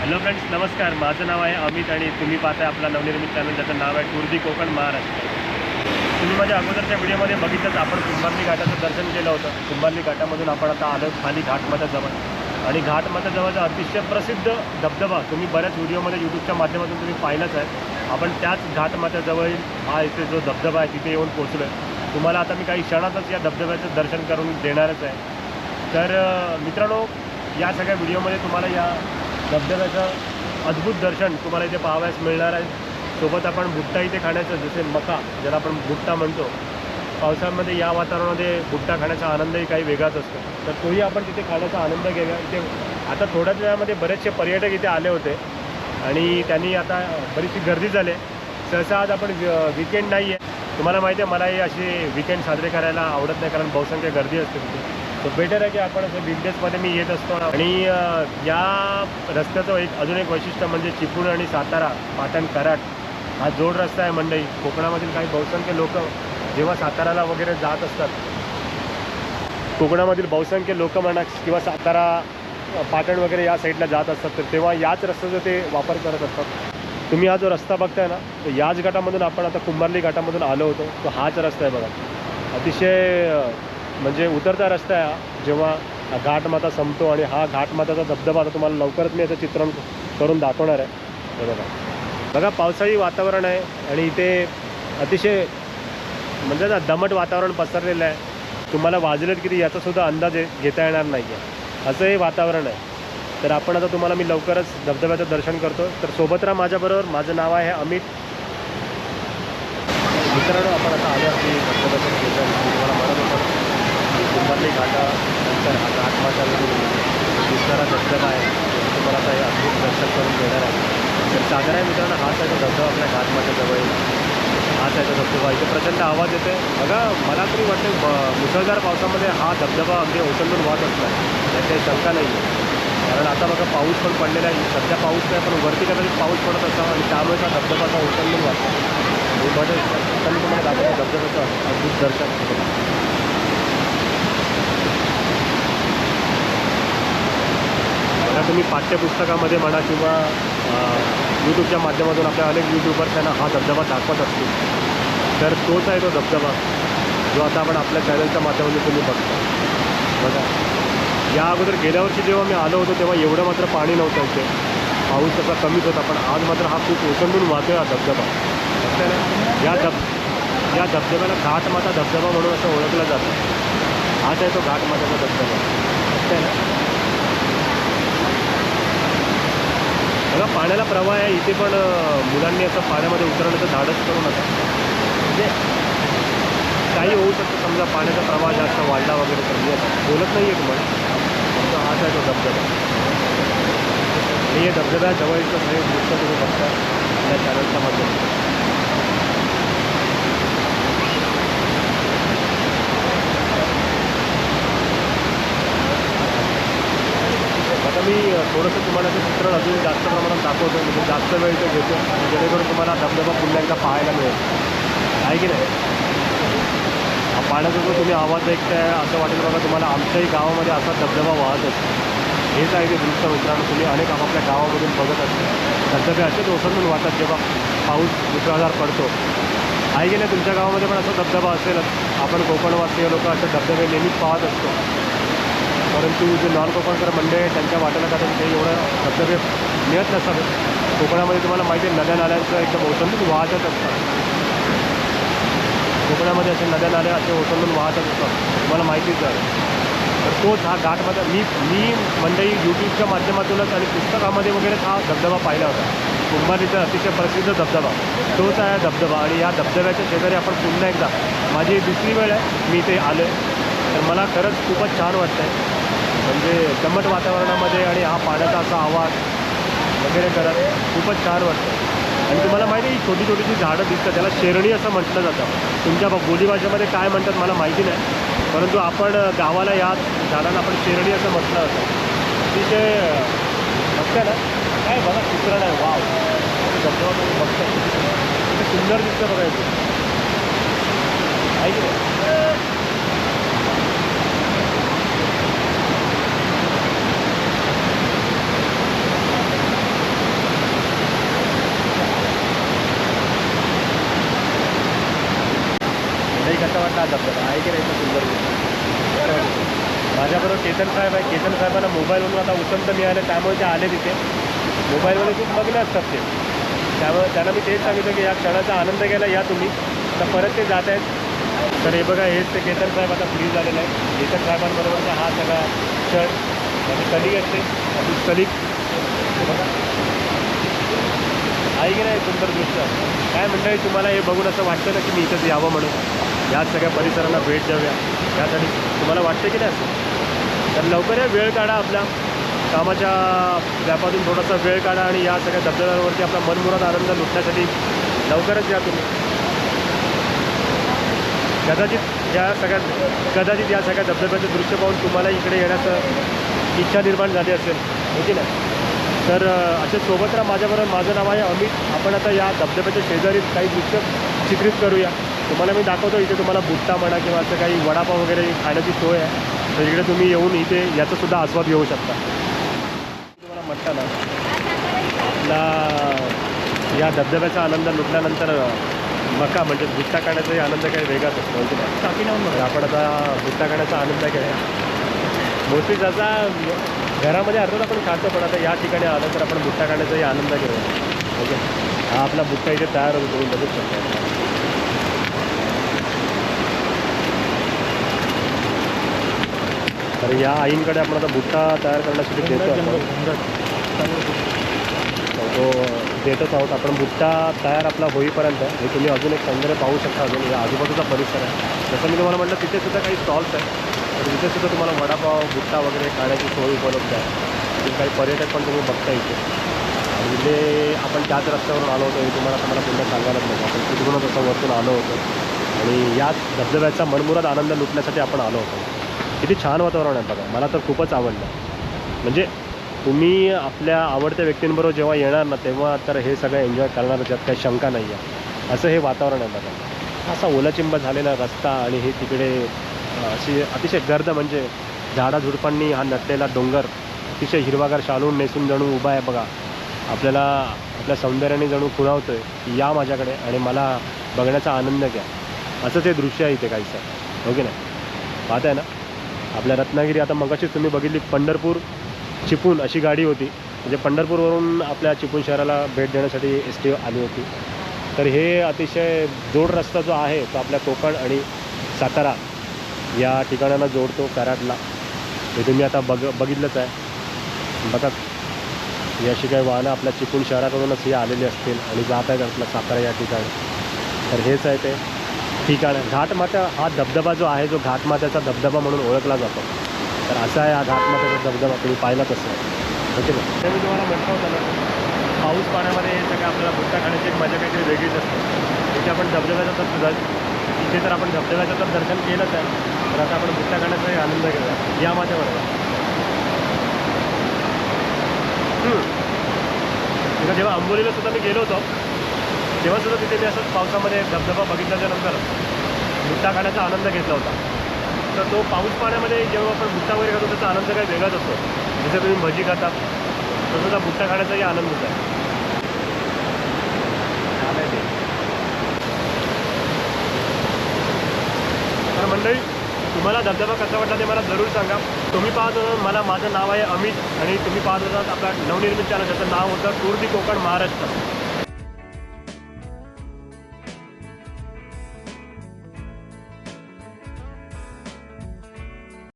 Hello friends नमस्कार. माझं नाव आहे अमित आणि तुम्ही पाहताय आपला नवनिर्मित चॅनल ज्याचं नाव आहे टुर्दी कोकण महाराष्ट्र. तुम्ही माझ्या अगोदरच्या व्हिडिओमध्ये बघितलंच आपण कुंभारली घाटाचं दर्शन केलं होतं. कुंभारली घाटामधून आपण आता आलो खाली घाटमाथा जवळ. आणि घाटमाथा जवळचा अतिशय प्रसिद्ध धबधबा. तुम्ही बऱ्याच व्हिडिओमध्ये यूट्यूबच्या माध्यमातून तुम्ही पाहिलंच आहे. आपण त्याच घाटमात्याजवळ हा इथे जो धबधबा आहे तिथे येऊन पोचलो आहे तुम्हाला आता मी काही क्षणातच या धबधब्याचं दर्शन करून देणारच आहे. तर मित्रांनो या सगळ्या व्हिडिओमध्ये तुम्हाला या धबधब्याचं अद्भुत दर्शन तुम्हाला इथे पाहावयास मिळणार आहे. सोबत आपण भुट्टा इथे खाण्याचं जसे मका ज्याला आपण भुट्टा म्हणतो पावसाळ्यामध्ये या वातावरणामध्ये भुट्टा खाण्याचा आनंदही काही वेगळाच असतो. तर तोही आपण तिथे खाण्याचा आनंद घेऊया. इथे आता थोड्याच वेळामध्ये बरेचसे पर्यटक इथे आले होते आणि त्यांनी आता बरीचशी गर्दी झाली सहसा आज आपण विकेंड नाही आहे तुम्हाला माहिती आहे मलाही असे विकेंड साजरे करायला आवडत नाही कारण बहुसंख्य गर्दी असते तिथे. तर बेटर आहे की आपण असं बिझनेसमध्ये मी येत असतो आणि या रस्त्याचं एक अजून एक वैशिष्ट्य म्हणजे चिपळूण आणि सातारा पाटण कराड हा जोड रस्ता आहे मंडई. कोकणामधील काही बहुसंख्य लोक जेव्हा साताराला वगैरे जात असतात कोकणामधील बहुसंख्य लोक म्हणा किंवा सातारा पाटण वगैरे या साईडला जात असतात तर तेव्हा याच रस्त्याचा ते वापर करत असतात. तुम्ही हा जो रस्ता बघताय ना तर याच घाटामधून आपण आता कुंभारली घाटामधून आलो होतो तो हाच रस्ता आहे बघा. अतिशय म्हणजे उतरता रस्ता आहे हा. जेव्हा घाटमाता संपतो आणि हा घाटमाताचा धबधबा आता तुम्हाला लवकरच मी याचं चित्रण करून दाखवणार आहे. बरोबर बघा. बघा पावसाळी वातावरण आहे आणि इथे अतिशय म्हणजे ना दमट वातावरण पसरलेलं आहे. तुम्हाला वाजलेत किती याचासुद्धा अंदाज घेता येणार नाही आहे असं हे वातावरण आहे. तर आपण आता तुम्हाला मी लवकरच धबधब्याचं दर्शन करतो. तर सोबत राहा माझ्याबरोबर. माझं नाव आहे अमित. मित्रांनो आपण आता आलो की धबधब्याचं ठिकाण तुम्हाला म्हणत होतो कुंभारली घाटा नंतर हा दिसणारा म्हणजे धबधबा आहे. तुम्हाला आता हे अद्भुत दर्शन करून देणार आहे. तर साधारण मित्रांनो हाच आहे धबधबा आपल्या घाटमाच्या जवळ हाच आहे धबधबा इथे प्रचंड आवाज येते बघा मला तरी वाटतं मुसळधार पावसामध्ये हा धबधबा अगदी ओसंडून वाहत असणार. त्यात काही शंका नाही आहे कारण आता बघा पाऊस पण पडलेला आहे. सध्या पाऊस नाही पण वरती कदाचित पाऊस पडत असावा आणि त्यामुळे हा धबधबा असा ओसंडून वाहतो मी म्हणेन आता मी तुम्हाला दाखवतो धबधब्याचं अद्भुत दर्शन. आता तुम्ही पाठ्यपुस्तकामध्ये म्हणा किंवा यूट्यूबच्या माध्यमातून आपल्या अनेक यूट्यूबर त्यांना हा धबधबा दाखवत असतील. तर तोच आहे तो धबधबा जो आता आपण आपल्या चॅनलच्या माध्यमातून तुम्ही बघतो. बघा. या अगोदर गेल्या वर्षी जेव्हा मी आलो होतो तेव्हा एवढं मात्र पाणी नव्हतं इथे. पाऊस तसा कमीच होता पण आज मात्र हा खूप ओसंडून वाहतोय हा धबधबा. आहे? या धब या धबधब्याला घाटमाता धबधबा म्हणून असं ओळखलं जातं. हाच आहे तो घाटमाताचा धबधबा. आहे ना बघा पाण्याला प्रवाह आहे इथे पण मुलांनी असं पाण्यामध्ये उतरण्याचं धाडस करू नका. म्हणजे काही होऊ शकतं समजा पाण्याचा प्रवाह जास्त वाढला वगैरे तर. बोलत नाही आहे तुम्हाला फक्त हाच आहे तो धबधबा आणि हे धबधब्या जवळचं सगळे दृश्य तुम्ही बघता या चॅनलच्या माध्यमातून. आता मी थोडंसं तुम्हाला ते चित्रण अजून जास्त प्रमाणात दाखवतो म्हणजे जास्त वेळ ते घेतो जेणेकरून तुम्हाला धबधबा पुन्हा एकदा पाहायला मिळेल. आहे की नाही? पाण्याचा जो तुम्ही आवाज ऐकताय असं वाटेल बघा तुम्हाला आमच्याही गावामध्ये असा धबधबा वाहत असतो. हेच आहे ते दृश्य मित्रांनो तुम्ही अनेक आपापल्या गावामधून बघत असतो. धबधबे असेच ओसंडून वाहतात जेव्हा पाऊस मुसळधार पडतो. आहे गेले तुमच्या गावामध्ये पण असा धबधबा असेलच. आपण कोकणवासीय लोक असे धबधबे नेहमीच पाहत असतो. परंतु जे नॉन कोकणकर मंडळी आहेत त्यांच्या वाट्याला कारण ते एवढं धबधबे मिळत नसतात कोकणामध्ये तुम्हाला माहिती आहे नद्या नाल्यांचं एकदम ओसंडून वाहतच असतात. कोकणामध्ये असे नद्या नाल्या असे ओसंडून वाहतच असतात. तुम्हाला माहितीच आहे. तर तोच हा घाटमध्ये मी मी मंडळी यूट्यूबच्या माध्यमातूनच आणि पुस्तकामध्ये वगैरेच हा धबधबा पाहिला होता. कुंभारीचा अतिशय प्रसिद्ध धबधबा. तोच आहे हा धबधबा आणि या धबधब्याच्या शेजारी आपण पुन्हा एकदा माझी दुसरी वेळ आहे. मी इथे आलो आहे तर मला खरंच खूपच छान वाटतं आहे म्हणजे दमट वातावरणामध्ये आणि हा पाण्याचा असा आवाज वगैरे करत खूपच छान वाटतं आणि तुम्हाला माहिती आहे छोटी छोटी जी झाडं दिसतात त्याला शेरणी असं म्हटलं जातं. तुमच्या ब- बोलीभाषेमध्ये काय म्हणतात मला माहिती नाही परंतु आपण गावाला या झाडांना आपण शेरणी असं म्हटलं जातं. अतिशय बघते ना काय बघा चित्रण आहे वाव. धबधबा तुम्ही बघताय किती सुंदर दिसतं बघायचं इथे. आहे की नाही तर सुंदर माझ्याबरोबर केतन साहेब आहे केतन साहेबांना मोबाईलवरून आता उसंत मिळालं त्यामुळे ते आले तिथे. मोबाईलमध्ये खूप मग्न असतात ते. त्यामुळे त्यांना मी तेच सांगितलं की या क्षणाचा आनंद घ्यायला या तुम्ही. तर परत ते जात आहेत. तर हे बघा हेच ते केतन साहेब आता फ्री झालेलं आहे केतन साहेबांबरोबरचा हा सगळा क्षण. माझी कलिक असते माझी कलिक आहे की नाही सुंदर दृश्य काय मंडळी तुम्हाला हे बघून असं वाटतं ना की मी इथंच यावं म्हणून? या सगळ्या परिसरांना भेट द्याव्या. यासाठी तुम्हाला वाटतं की नाही? असं तर लवकर या वेळ काढा आपल्या कामाच्या व्यापातून थोडासा वेळ काढा आणि या सगळ्या धबधब्यांवरती आपला मनमुराद आनंद लुटण्यासाठी लवकरच या तुम्ही. कदाचित या सगळ्या कदाचित या सगळ्या धबधब्याचं दृश्य पाहून तुम्हाला इकडे येण्याचं इच्छा निर्माण झाली असेल. हो की तर असे सोबत राहा माझ्याबरोबर माझं नाव आहे अमित. आपण आता या धबधब्याच्या शेजारी काही दृश्य चित्रित करूया. तुम्हाला मी दाखवतो इथे तुम्हाला बुट्टा म्हणा किंवा असं काही वडापाव वगैरे खाण्याची सोय आहे. तर इकडे तुम्ही येऊन इथे याचासुद्धा आस्वाद घेऊ शकता. तुम्हाला म्हटलं ना आपला या धबधब्याचा आनंद लुटल्यानंतर मका म्हणजे बुट्टा काढण्याचाही आनंद काही वेगळाच असतो हो आपण आता बुट्टा काढण्याचा आनंद घेऊया. मोस्टली त्याचा घरामध्ये अर्धा आपण खातो पण आता या ठिकाणी आलं तर आपण बुट्टा काढण्याचाही आनंद घेऊया. ओके हा आपला बुट्टा इथे तयार होतो तुम्ही बघू शकता. तर या आईंकडे आपण आता बुट्टा तयार करण्यासाठी देतो आपण. तो देतच आहोत. आपण बुट्टा तयार आपला होईपर्यंत हे तुम्ही अजून एक सौंदर्य पाहू शकता. अजून या आजूबाजूचा परिसर आहे. जसं मी तुम्हाला म्हटलं तिथे सुद्धा काही स्टॉल्स आहेत. तर तिथे सुद्धा तुम्हाला वडापाव बुट्टा वगैरे खाण्याची सोय उपलब्ध आहे. आणि काही पर्यटक पण तुम्ही बघता इथे. आणि इथे आपण त्याच रस्त्यावरून आलो होतो. हे तुम्हाला आता मला पुन्हा सांगायलाच नको. आपण तिथूनच असं वरतून आलो होतो. आणि याच धबधब्याचा मनमुराद आनंद लुटण्यासाठी आपण आलो होतो. किती छान वातावरण आहे बघा. मला तर खूपच आवडलं. म्हणजे तुम्ही आपल्या आवडत्या व्यक्तींबरोबर जेव्हा येणार ना तेव्हा तर हे सगळं एन्जॉय करणार त्यात काही शंका नाही आहे असं हे वातावरण आहे बघा. असा ओलाचिंब झालेला रस्ता आणि हे तिकडे अशी अतिशय गर्द म्हणजे झाडाझुडपांनी हा नटलेला डोंगर अतिशय हिरवागार शालून नेसून जणू उभा आहे बघा. आपल्याला आपल्या सौंदर्याने जणू खुणावतो आहे या माझ्याकडे आणि मला बघण्याचा आनंद घ्या. असंच हे दृश्य आहे इथे काहीसं. हो की नाही? पाहत आहे ना? आपल्या रत्नागिरी आता मगाशीच तुम्ही बघितली पंढरपूर चिपळूण अशी गाडी होती. म्हणजे पंढरपूरवरून आपल्या चिपळूण शहराला भेट देण्यासाठी एस टी आली होती. तर हे अतिशय जोड रस्ता जो आहे तो आपल्या कोकण आणि सातारा या ठिकाणांना जोडतो कराडला. हे तुम्ही आता बघ बघितलंच आहे. बघा ही अशी काही वाहनं आपल्या चिपळूण शहराकडूनच ही आलेली असतील आणि जात आहेत आपल्या सातारा या ठिकाणी. तर हेच आहे ते. ठिकाण आहे. घाटमाथा हा धबधबा जो आहे जो घाटमाथ्याचा धबधबा म्हणून ओळखला जातो. तर असा आहे हा घाटमाथ्याचा धबधबा. तुम्ही पाहिलाच असेल ओके हो ना तर मी तुम्हाला म्हटलं होतं ना. पाऊस पाण्यामध्ये हे सगळं आपल्याला बुट्टा खाण्याची एक मजा काहीतरी वेगळीच असते. इथे आपण धबधब्याचं तर सुद्धा इथे तर आपण धबधब्याचं तर दर्शन केलंच आहे. तर आता आपण बुट्टा खाण्याचाही आनंद घेऊया. या माझ्याबरोबर तिथं जेव्हा आंबोलीला सुद्धा मी गेलो होतो तेव्हासुद्धा तिथे मी असंच पावसामध्ये धबधबा बघितल्याच्या नंतर खाण्याचा आनंद घेतला होता. तर तो पाऊस पाण्यामध्ये जेव्हा आपण भुट्टा वगैरे खातो त्याचा आनंद काही वेगळाच असतो. जसं तुम्ही भजी खातात तसं त्या भुट्टा खाण्याचाही आनंद होत. आहे तर मंडळी तुम्हाला धबधबा कसा वाटला ते मला जरूर सांगा. तुम्ही पाहत होता मला माझं नाव आहे अमित आणि तुम्ही पाहत होता आपला नवनिर्मित चॅनल त्याचं नाव होतं टूर दी कोकण महाराष्ट्र.